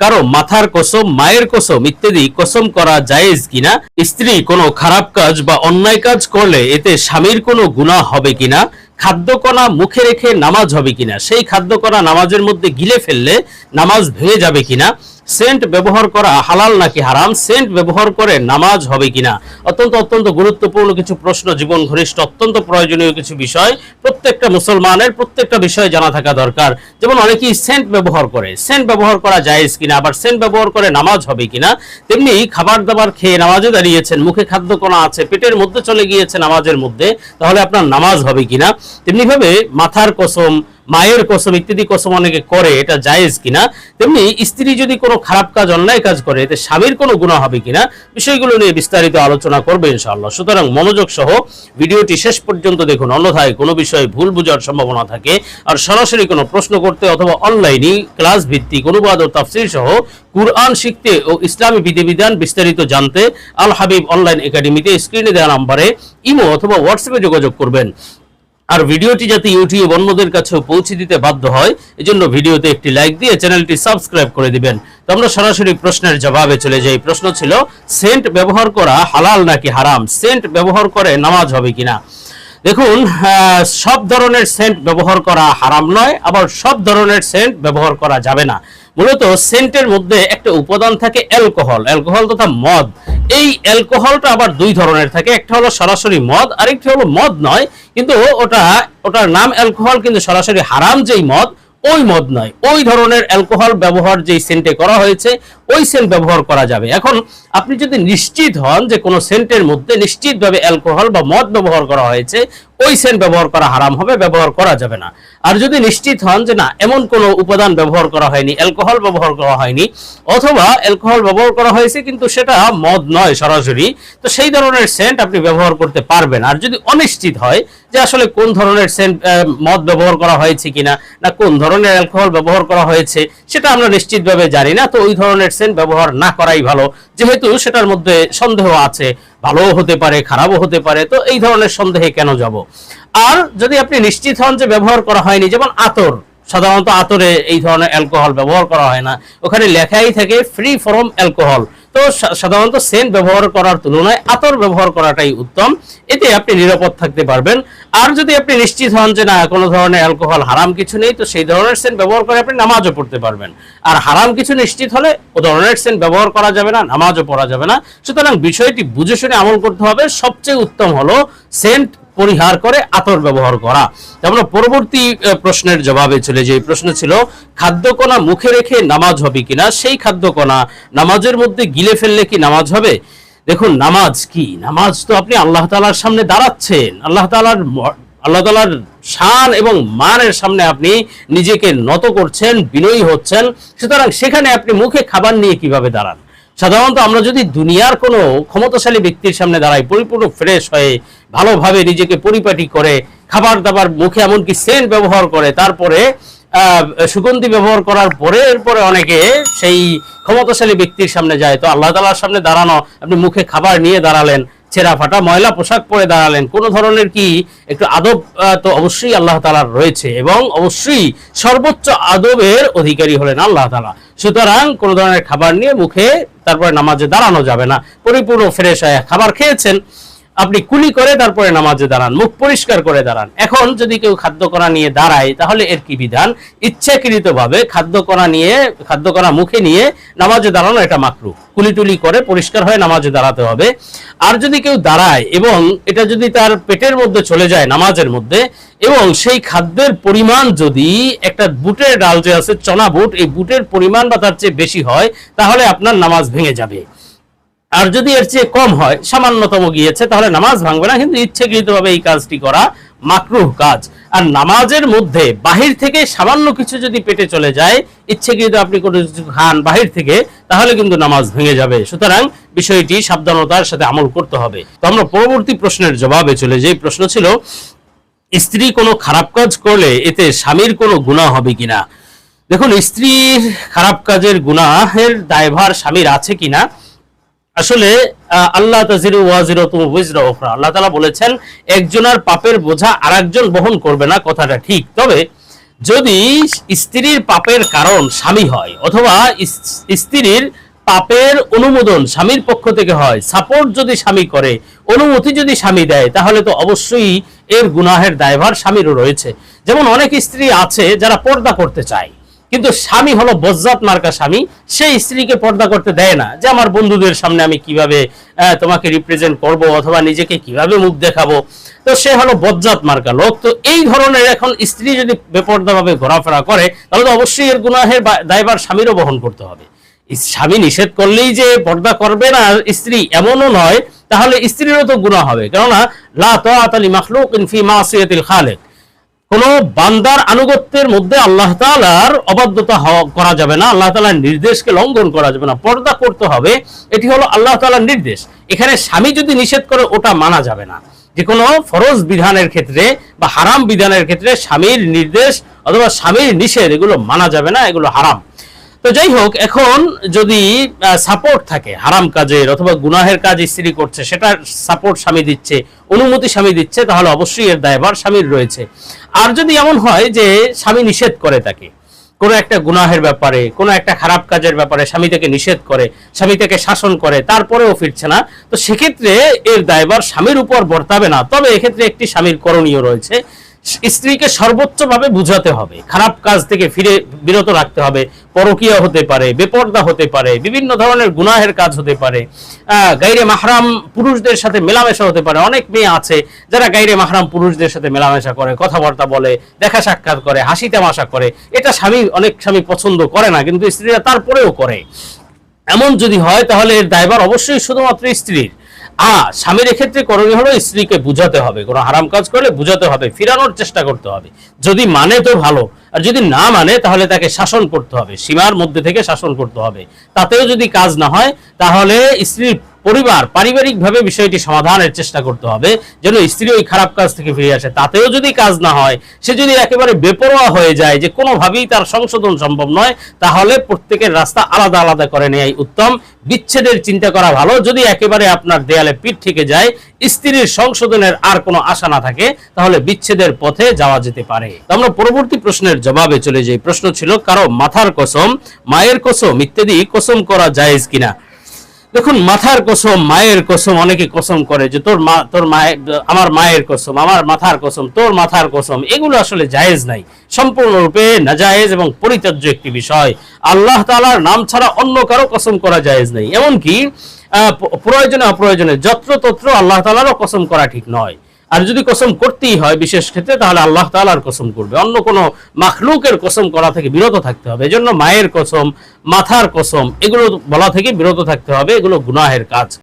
কারও মাথার কসম, মায়ের কসম ইত্যাদি কসম করা জায়েজ কিনা? স্ত্রী কোনো খারাপ কাজ বা অন্যায় কাজ করলে এতে স্বামীর কোনো গুণা হবে কিনা? খাদ্যকণা মুখে রেখে নামাজ হবে কিনা? সেই খাদ্যকণা নামাজের মধ্যে গিলে ফেললে নামাজ ভেঙে যাবে কিনা? সেন্ট ব্যবহার করা হালাল নাকি হারাম? সেন্ট ব্যবহার করে নামাজ হবে কিনা? অত্যন্ত অত্যন্ত গুরুত্বপূর্ণ কিছু প্রশ্ন, জীবন ঘনিষ্ঠ, অত্যন্ত প্রয়োজনীয় কিছু বিষয়। প্রত্যেকটা মুসলমানের প্রত্যেকটা বিষয় জানা থাকা দরকার। যেমন অনেকেই সেন্ট ব্যবহার করে। সেন্ট ব্যবহার করা জায়েজ কিনা? আবার সেন্ট ব্যবহার করে নামাজ হবে কিনা? তেমনি খাবার দাবার খেয়ে নামাজে দাঁড়িয়েছেন, মুখে খাদ্য কণা আছে, পেটের মধ্যে চলে গিয়েছে নামাজের মধ্যে, তাহলে আপনার নামাজ হবে কিনা? তেমনিভাবে মাথার কসম মায়ের কসম, ইত্যাদি কসম অনেকে করে, এটা জায়েজ কিনা? তেমনি স্ত্রী যদি কোনো খারাপ কাজ, অন্যায় কাজ করে, এতে স্বামীর কোনো গুণা হবে কিনা? বিষয়গুলো নিয়ে বিস্তারিত আলোচনা করবে ইনশাআল্লাহ। সুতরাং মনোযোগ সহ ভিডিওটি শেষ পর্যন্ত দেখুন। অন্যথায় কোনো বিষয়ে ভুল বোঝার সম্ভাবনা থাকে। আর সরাসরি কোনো প্রশ্ন করতে অথবা অনলাইনে ক্লাস ভিত্তিক অনুবাদ ও তাফসির সহ কুরআন শিখতে ও ইসলামী বিধিবিধান বিস্তারিত জানতে আল হাবিব অনলাইন একাডেমিতে স্ক্রিনে দেওয়া নাম্বারে ইমো অথবা হোয়াটসঅ্যাপে যোগাযোগ করবেন। আর ভিডিওটি যাতে ইউটিউব অন্যদের কাছেও পৌঁছে দিতে বাধ্য হয়, এজন্য ভিডিওতে একটি লাইক দিয়ে চ্যানেলটি সাবস্ক্রাইব করে দিবেন। তো আমরা সরাসরি প্রশ্নের জবাবে চলে যাই। প্রশ্ন ছিল সেন্ট ব্যবহার করা হালাল নাকি হারাম? সেন্ট ব্যবহার করে নামাজ হবে কিনা? দেখুন সব ধরনের সেন্ট ব্যবহার করা হারাম নয়, আবার সব ধরনের সেন্ট ব্যবহার করা যাবে না। মূলত সেন্টের মধ্যে একটা উপাদান থাকে অ্যালকোহল অ্যালকোহল তথা মদ। এই অ্যালকোহলটা আবার দুই ধরনের থাকে, একটা হলো সরাসরি মদ, আরেকটি হলো মদ নয়, কিন্তু ওটা, ওটার নাম অ্যালকোহল কিন্তু সরাসরি হারাম যেই মদ ওই মদ নয়, ওই ধরনের অ্যালকোহল ব্যবহার যেই সেন্টে করা হয়েছে, ওই সেন্ট ব্যবহার করা যাবে। এখন আপনি যদি নিশ্চিত হন যে কোনো সেন্টের মধ্যে নিশ্চিতভাবে অ্যালকোহল বা মদ ব্যবহার করা হয়েছে ওই সেন্ট ব্যবহার করা হারাম হবে, ব্যবহার করা যাবে না। আর যদি নিশ্চিত হন যে না, এমন কোনো উপাদান ব্যবহার করা হয়নি অ্যালকোহল ব্যবহার করা হয়নি, অথবা অ্যালকোহল ব্যবহার করা হয়েছে কিন্তু সেটা মদ নয় সরাসরি, তো সেই ধরনের সেন্ট আপনি ব্যবহার করতে পারবেন। আর যদি অনিশ্চিত হয় যে আসলে কোন ধরনের সেন্ট মদ ব্যবহার করা হয়েছে কিনা, না কোন ধরনের অ্যালকোহল ব্যবহার করা হয়েছে, সেটা আমরা নিশ্চিতভাবে জানি না। তো ওই ধরনের সেন্ট ব্যবহার না করাই ভালো। যেহেতু সেটার মধ্যে সন্দেহ আছে ভালোও হতে পারে, খারাপও হতে পারে, তো এই ধরনের সন্দেহে কেন যাব? আর যদি আপনি নিশ্চিত হন যে ব্যবহার করা হয়নি, যেমন আতর, সাধারণত আতরে এই ধরনের অ্যালকোহল ব্যবহার করা হয় না। ওখানে লেখাই থাকে ফ্রি ফ্রম অ্যালকোহল তো সাধারণত সেন্ট ব্যবহার করার তুলনায় আতর ব্যবহার করাটাই উত্তম। এতে আপনি নিরাপদ থাকতে পারবেন। আর যদি আপনি নিশ্চিত হন যে না, কোনো ধরনের অ্যালকোহল হারাম কিছু নেই, তো সেই ধরনের সেন্ট ব্যবহার করে আপনি নামাজও পড়তে পারবেন। আর হারাম কিছু নিশ্চিত হলে ও ধরনের সেন্ট ব্যবহার করা যাবে না, নামাজও পড়া যাবে না। সুতরাং বিষয়টি বুঝে শুনে আমল করতে হবে। সবচেয়ে উত্তম হলো সেন্ট পরিহার করে আতর ব্যবহার করা। তো আমরা পরবর্তী প্রশ্নের জবাবে চলে যাই। প্রশ্ন ছিল, খাদ্যকণা মুখে রেখে নামাজ হবে কিনা? সেই খাদ্যকণা নামাজের মধ্যে গিলে ফেললে কি নামাজ হবে? দেখুন, নামাজ কি? নামাজ তো আপনি আল্লাহ তালার সামনে দাঁড়াচ্ছেন। আল্লাহ তালার আল্লাহ তালার শান এবং মানের সামনে আপনি নিজেকে নত করছেন, বিনয়ী হচ্ছেন। সুতরাং সেখানে আপনি মুখে খাবার নিয়ে কীভাবে দাঁড়ান? সাধারণত আমরা যদি দুনিয়ার কোনো ক্ষমতাশালী ব্যক্তির সামনে দাঁড়াই, পরিপূর্ণ ফ্রেশ হয়ে, ভালোভাবে নিজেকে পরিপাটি করে খাবার দাবার মুখে এমনকি সেন্ট ব্যবহার করে, তারপরে সুগন্ধি ব্যবহার করার পরে, এরপরে অনেকে সেই ক্ষমতাশালী ব্যক্তির সামনে যায়। তো আল্লাহ তালার সামনে দাঁড়ানো, আপনি মুখে খাবার নিয়ে দাঁড়ালেন ছেঁড়া ফাটা, ময়লা পোশাক পরে দাঁড়ালেন। কোন ধরনের কি একটু আদব তো অবশ্যই আল্লাহ তালার রয়েছে এবং অবশ্যই সর্বোচ্চ আদবের অধিকারী হলেন আল্লাহ তালা সুতরাং কোন ধরনের খাবার নিয়ে মুখে তারপরে নামাজে দাঁড়ানো যাবে না। পরিপূর্ণ ফ্রেশ হয়ে খাবার খেয়েছেন। আপনি কুলি করে তারপরে নামাজে দাঁড়ান, মুখ পরিষ্কার করে দাঁড়ান। এখন যদি কেউ খাদ্যকণা নিয়ে দাঁড়ায়, তাহলে এর কি বিধান? ইচ্ছাকৃত ভাবে খাদ্যকণা নিয়ে, খাদ্যকণা মুখে নিয়ে নামাজে দাঁড়ানো এটা মাকরু কুলি টুলি করে পরিষ্কার হয়ে নামাজে দাঁড়াতে হবে। আর যদি কেউ দাঁড়ায় এবং এটা যদি তার পেটের মধ্যে চলে যায়, নামাজের মধ্যে, এবং সেই খাদ্যের পরিমাণ যদি একটা বুটের ডাল যে আছে, চনা বুট, এই বুটের পরিমাণ বা তার চেয়ে বেশি হয়, তাহলে আপনার নামাজ ভেঙে যাবে। আর যদি এর চেয়ে কম হয়, সামান্যতম গিয়েছে, তাহলে নামাজ ভাঙবে না, কিন্তু ইচ্ছাকৃতভাবে এই কাজটি করা মাকরুহ কাজ। আর নামাজের মধ্যে বাহির থেকে সামান্য কিছু যদি পেটে চলে যায়, ইচ্ছাকৃত আপনি কোনো কিছু খান বাহির থেকে, তাহলে কিন্তু নামাজ ভেঙে যাবে। সুতরাং বিষয়টি সাবধানতার সাথে আমল করতে হবে। তো আমরা পরবর্তী প্রশ্নের জবাবে চলে যাই। প্রশ্ন ছিল, স্ত্রী কোনো খারাপ কাজ করলে এতে স্বামীর কোনো গুনাহ হবে কিনা? দেখুন, স্ত্রীর খারাপ কাজের গুনাহের দায়ভার স্বামীর আছে কিনা? আসলে আল্লাহ আল্লাহ তাআলা বলেছেন, একজনের পাপের বোঝা আরেকজন বহন করবে না, কথাটা ঠিক। তবে যদি স্ত্রীর পাপের কারণ স্বামী হয়, অথবা স্ত্রীর পাপের অনুমোদন স্বামীর পক্ষ থেকে হয় সাপোর্ট যদি স্বামী করে, অনুমতি যদি স্বামী দেয়, তাহলে তো অবশ্যই এর গুনাহের দায়ভার স্বামীরও রয়েছে। যেমন অনেক স্ত্রী আছে যারা পর্দা করতে চায়। কিন্তু স্বামী হলো বজ্জাত মার্কা স্বামী, সেই স্ত্রীকে পর্দা করতে দেয় না যে আমার বন্ধুদের সামনে আমি কীভাবে তোমাকে রিপ্রেজেন্ট করব অথবা নিজেকে কীভাবে মুখ দেখাবো। তো সে হলো বজ্জাত মার্কা লোক। তো এই ধরনের এখন স্ত্রী যদি বেপর্দাভাবে ঘোরাফেরা করে, তাহলে তো অবশ্যই এর গুনাহের দায়ভার স্বামীরও বহন করতে হবে। স্বামী নিষেধ করলেই যে পর্দা করবে না স্ত্রী এমনও নয়, তাহলে স্ত্রীরও তো গুনাহ হবে। কেননা, লা তাআতালি মাখলুকিন ফি মাসিয়াতিল খালিক। কোন বান্দার আনুগত্যের মধ্যে আল্লাহ তালার অবাধ্যতা করা যাবে না, আল্লাহ তালার নির্দেশকে লঙ্ঘন করা যাবে না, পর্দা করতে হবে, এটি হলো আল্লাহ তালার নির্দেশ। এখানে স্বামী যদি নিষেধ করে, ওটা মানা যাবে না। যে কোনো ফরজ বিধানের ক্ষেত্রে বা হারাম বিধানের ক্ষেত্রে স্বামীর নির্দেশ অথবা স্বামীর নিষেধ, এগুলো মানা যাবে না, এগুলো হারাম। তো যাই হোক এখন যদি সাপোর্ট থাকে, হারাম কাজের অথবা গুনাহের কাজ স্ত্রী করছে, সেটা সাপোর্ট স্বামী দিচ্ছে, অনুমতি স্বামী দিচ্ছে, তাহলে অবশ্যই এর দায়ভার স্বামীর রয়েছে। আর যদি এমন হয় যে স্বামী নিষেধ করে তাকে, কোনো একটা গুনাহের ব্যাপারে, কোনো একটা খারাপ কাজের ব্যাপারে স্বামী তাকে নিষেধ করে, স্বামী তাকে শাসন করে, তারপরেও ফিরছে না, তো সেক্ষেত্রে এর দায়ভার স্বামীর উপর বর্তাবে না। তবে এক্ষেত্রে একটি স্বামীর করণীয় রয়েছে স্ত্রীকে সর্বোচ্চভাবে বুঝাতে হবে। খারাপ কাজ থেকে ফিরে বিরত রাখতে হবে। পরকীয়া হতে পারে, বেপর্দা হতে পারে, বিভিন্ন ধরনের গুনাহের কাজ হতে পারে। গাইরে মাহরাম পুরুষদের সাথে মেলামেশা হতে পারে। অনেক মেয়ে আছে যারা গাইরে মাহরাম পুরুষদের সাথে মেলামেশা করে, কথাবার্তা বলে, দেখা সাক্ষাৎ করে, হাসি তামাশা করে। এটা স্বামী, অনেক স্বামী পছন্দ করে না, কিন্তু স্ত্রীরা তারপরেও করে। এমন যদি হয় তাহলে এর দায়ভার অবশ্যই শুধুমাত্র স্ত্রীর। আ, স্বামীর ক্ষেত্রে করণীয় হলো স্ত্রীকে বুঝাতে হবে। কোনো হারাম কাজ করলে বুঝাতে হবে, ফিরানোর চেষ্টা করতে হবে। যদি মানে তো ভালো, আর যদি না মানে তাহলে তাকে শাসন করতে হবে। সীমার মধ্যে থেকে শাসন করতে হবে। তাতেও যদি কাজ না হয়, তাহলে স্ত্রীর পরিবার পারিবারিকভাবে বিষয়টি সমাধানের চেষ্টা করতে হবে, যেন স্ত্রী ওই খারাপ কাজ থেকে ফিরে আসে। তাতেও যদি কাজ না হয়, সে যদি একেবারে বেপরোয়া হয়ে যায় যে কোনোভাবেই তার সংশোধন সম্ভব নয়, তাহলে প্রত্যেকের রাস্তা আলাদা আলাদা করে নেয় উত্তম। বিচ্ছেদের চিন্তা করা ভালো। যদি একেবারে আপনার দেয়ালে পিঠ থেকে যায়, স্ত্রীর সংশোধনের আর কোনো আশা না থাকে, তাহলে বিচ্ছেদের পথে যাওয়া যেতে পারে। আমরা পরবর্তী প্রশ্নের জবাবে চলে যাই। প্রশ্ন ছিল, কারও মাথার কসম, মায়ের কসম ইত্যাদি কসম করা জায়েজ কিনা? দেখুন, মাথার কসম, মায়ের কসম, অনেকে কসম করে যে তোর মা, তোর মায়ের আমার মায়ের কসম, আমার মাথার কসম, তোর মাথার কসম, এগুলো আসলে জায়েজ নাই। সম্পূর্ণরূপে নাজায়েজ এবং পরিত্যাজ্য একটি বিষয়। আল্লাহ তালার নাম ছাড়া অন্য কারও কসম করা জায়েজ নাই। এমনকি প্রয়োজনে অপ্রয়োজনে যত্র তত্র আল্লাহ তালারও কসম করা ঠিক নয়। আর যদি কসম করতেই হয় বিশেষ ক্ষেত্রে, তাহলে আল্লাহ তালার কসম করবে। অন্য কোনো মাখলুকের কসম করা থেকে বিরত থাকতে হবে। এজন্য মায়ের কসম, মাথার কসম, এগুলো বলা থেকে বিরত থাকতে হবে। এগুলো গুনাহের কাজ।